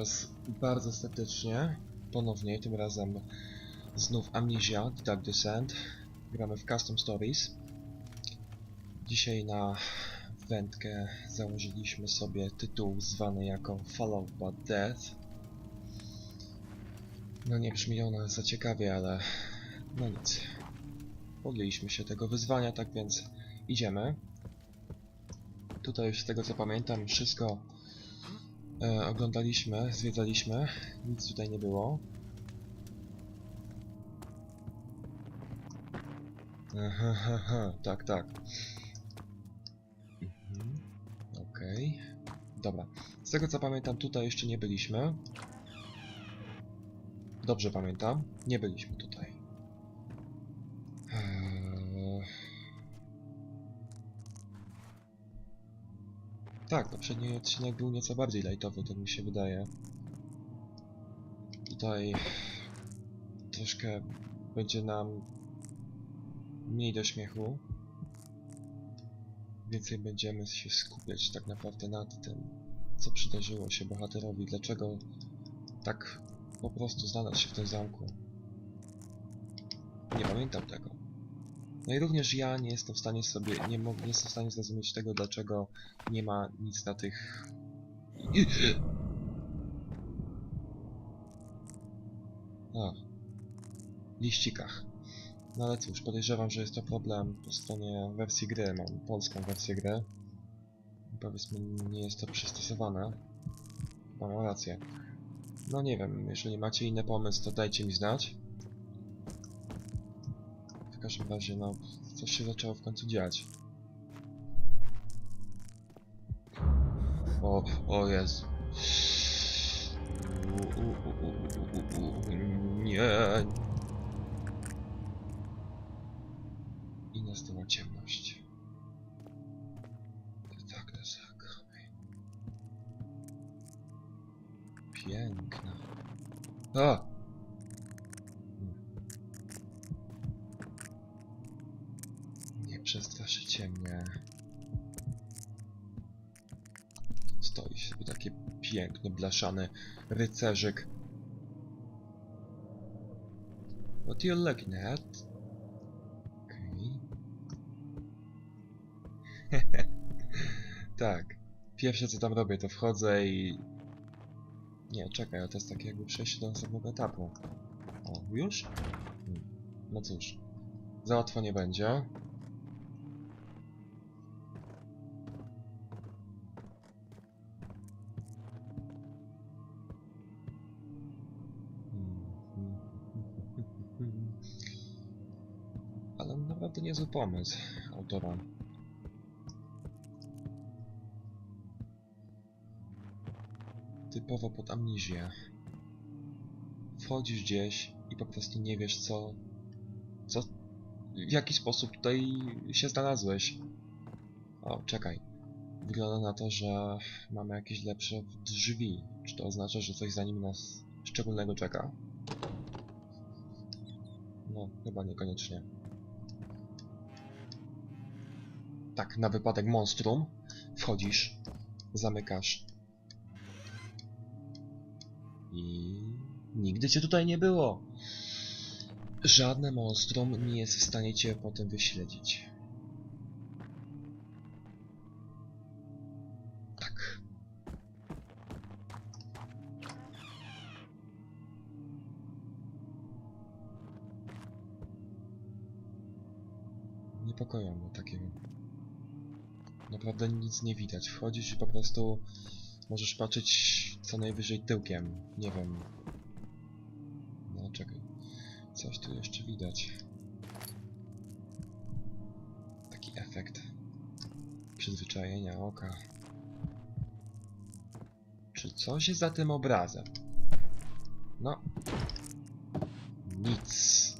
Was bardzo serdecznie. Ponownie, tym razem znów Amnesia, Dark Descent. Gramy w Custom Stories. Dzisiaj na wędkę założyliśmy sobie tytuł zwany jako Fallout Bad Death. No nie brzmi ona za ciekawie, ale no nic. Podjęliśmy się tego wyzwania, tak więc idziemy. Tutaj już z tego co pamiętam wszystko e, oglądaliśmy, zwiedzaliśmy. Nic tutaj nie było. Aha, ha, ha. tak, tak. Mhm. Okej. Dobra. Z tego co pamiętam tutaj jeszcze nie byliśmy. Dobrze pamiętam. Nie byliśmy tutaj. Tak, poprzedni odcinek był nieco bardziej lightowy, tak mi się wydaje. Tutaj troszkę będzie nam mniej do śmiechu. Więcej będziemy się skupiać tak naprawdę nad tym, co przydarzyło się bohaterowi, dlaczego tak po prostu znalazł się w tym zamku. Nie pamiętam tego. No i również ja nie jestem w stanie sobie, nie, nie jestem w stanie zrozumieć tego, dlaczego nie ma nic na tych... A. Liścikach. No ale cóż, podejrzewam, że jest to problem po stronie wersji gry. Mam polską wersję gry. Powiedzmy, nie jest to przystosowane. Mam rację. No nie wiem, jeżeli macie inny pomysł, to dajcie mi znać. W każdym razie, no, coś się zaczęło w końcu dziać. O, o u, Nie. I nastała ciemność. Tak, to tak. Piękna. A! Przestraszycie mnie. Stoi sobie taki piękny, blaszany rycerzyk. What you looking at? Okej. tak. Pierwsze co tam robię, to wchodzę i... Nie, czekaj, to jest takie jakby przejście do następnego etapu. O, już? Hmm. No cóż. Za łatwo nie będzie. Naprawdę niezły pomysł autora. Typowo pod amnizję. Wchodzisz gdzieś i po prostu nie wiesz co... Co... W jaki sposób tutaj się znalazłeś. O, czekaj. Wygląda na to, że mamy jakieś lepsze drzwi. Czy to oznacza, że coś za nimi nas szczególnego czeka? No, chyba niekoniecznie. Tak, na wypadek monstrum wchodzisz, zamykasz. I nigdy cię tutaj nie było. Żadne monstrum nie jest w stanie cię potem wyśledzić. Tak. Niepokoją mnie takie. Naprawdę nic nie widać. Wchodzisz i po prostu możesz patrzeć co najwyżej tyłkiem. Nie wiem. No czekaj. Coś tu jeszcze widać. Taki efekt przyzwyczajenia oka. Czy coś jest za tym obrazem? No. Nic.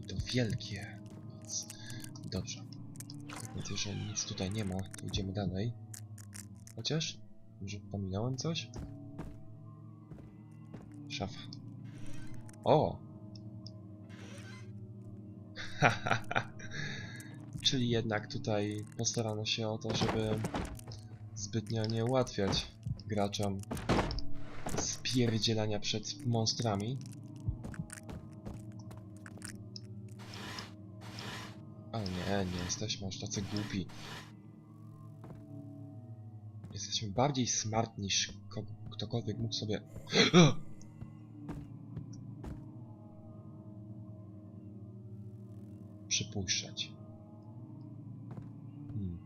I to wielkie nic. Dobrze. Więc jeżeli nic tutaj nie ma, to idziemy dalej. Chociaż? Może pominąłem coś? Szafa. O! Czyli jednak tutaj postarano się o to, żeby zbytnio nie ułatwiać graczom spierdzielania przed monstrami. O nie, nie jesteśmy aż tacy głupi. Jesteśmy bardziej smart niż ko ktokolwiek mógł sobie... przypuszczać. Hmm.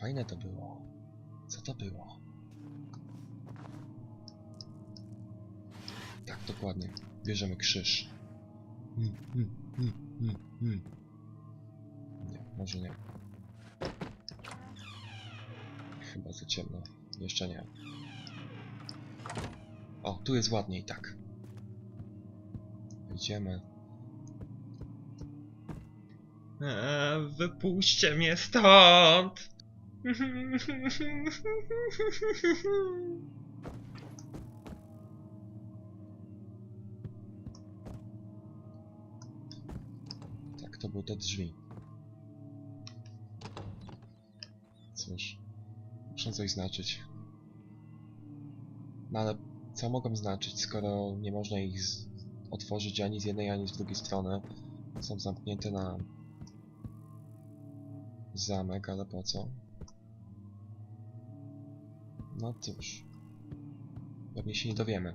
Fajne to było. Co to było? Tak, dokładnie. Bierzemy krzyż. Hmm, hmm, hmm. Nie, może nie. Chyba za ciemno. Jeszcze nie. O, tu jest ładniej, tak. Idziemy. Eee, wypuśćcie mnie stąd! to były te drzwi. Cóż, muszę coś znaczyć. No ale co mogą znaczyć, skoro nie można ich otworzyć ani z jednej, ani z drugiej strony? Są zamknięte na zamek, ale po co? No cóż. Pewnie się nie dowiemy.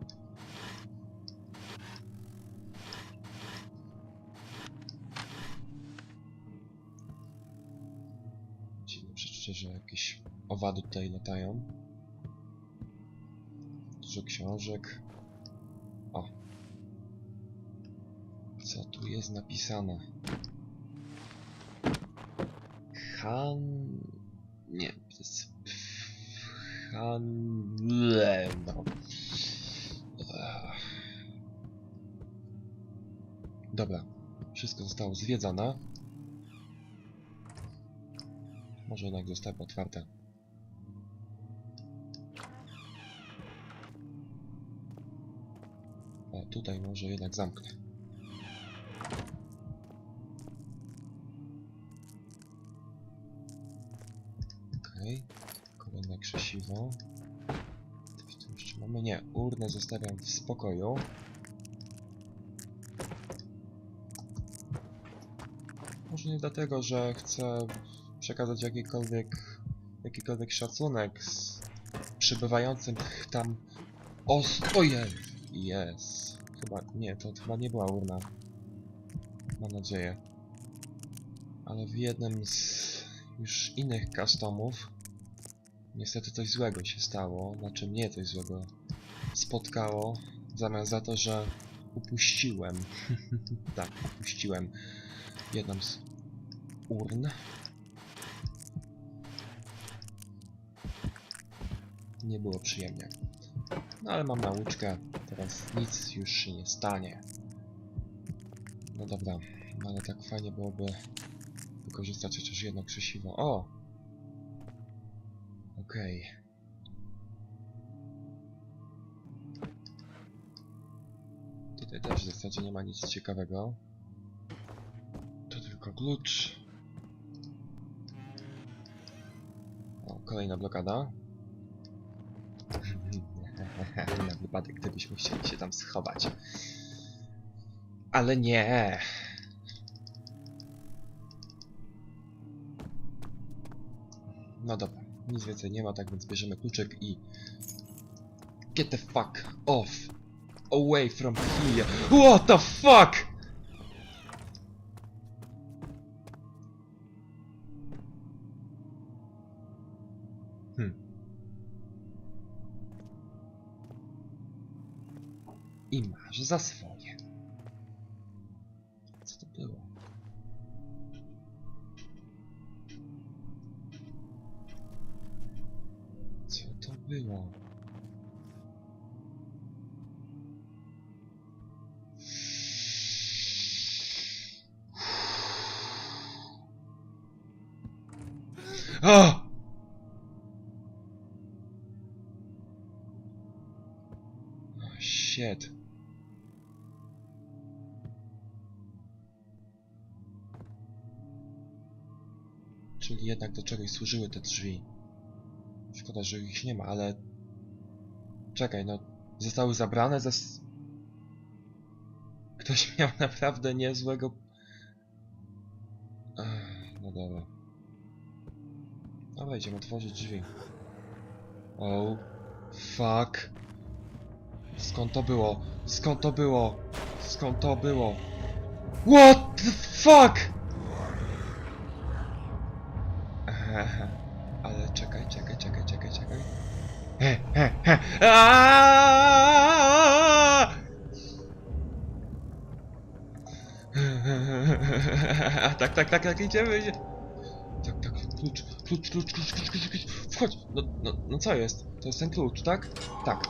Że jakieś owady tutaj latają. Dużo książek. O. Co tu jest napisane? Han... Nie, to jest... Han... No. Dobra. Wszystko zostało zwiedzone. Może jednak zostały otwarte. O, tutaj może jednak zamknę. Okej. Kolejne krzesiwo. Coś tu jeszcze mamy? Nie, urnę zostawiam w spokoju. Może nie dlatego, że chcę przekazać jakikolwiek, jakikolwiek szacunek z przybywającym tam ostoje. Jest. Chyba, nie, to chyba nie była urna. Mam nadzieję. Ale w jednym z już innych customów niestety coś złego się stało. Znaczy mnie coś złego spotkało. Zamiast za to, że upuściłem. tak, upuściłem jedną z urn. Nie było przyjemnie. No ale mam nauczkę, teraz nic już się nie stanie. No dobra, no ale tak fajnie byłoby wykorzystać chociaż jedno krzesiwo. O! Okej. Tutaj też w zasadzie nie ma nic ciekawego. To tylko klucz. O, kolejna blokada. Na wypadek, gdybyśmy chcieli się tam schować. Ale nie! No dobra, nic więcej nie ma, tak więc bierzemy kluczyk i... Get the fuck off! Away from here! What the fuck! I masz za swoje. Co to było? Co to było? Oh, shit. Czyli jednak do czegoś służyły te drzwi. Szkoda, że ich nie ma, ale... Czekaj, no... Zostały zabrane ze... s- Ktoś miał naprawdę niezłego... No dobra. Dobra, idziemy otworzyć drzwi. Oh... Fuck... Skąd to było? Skąd to było? Skąd to było? What the fuck? Aaaa! Tak, tak, tak, tak, idziemy, idziemy. Tak, tak, klucz, klucz, klucz, klucz, klucz, klucz, klucz. Wchodź! No, no, no co jest? To jest ten klucz, tak? Tak.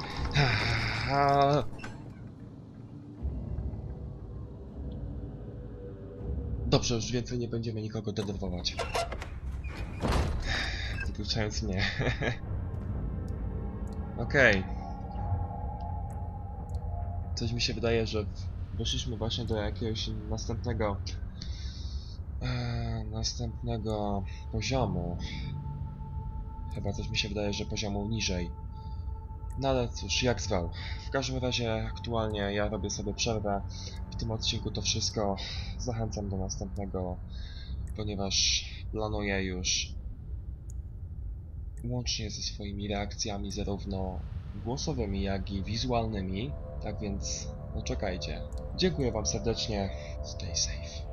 Aaaa. Dobrze, już więcej nie będziemy nikogo denerwować. Wykluczając mnie. Okej. Coś mi się wydaje, że weszliśmy właśnie do jakiegoś następnego... E, następnego poziomu. Chyba coś mi się wydaje, że poziomu niżej. No ale cóż, jak zwał. W każdym razie aktualnie ja robię sobie przerwę. W tym odcinku to wszystko. Zachęcam do następnego, ponieważ planuję już łącznie ze swoimi reakcjami zarówno głosowymi, jak i wizualnymi. Tak więc, no czekajcie. Dziękuję wam serdecznie. Stay safe.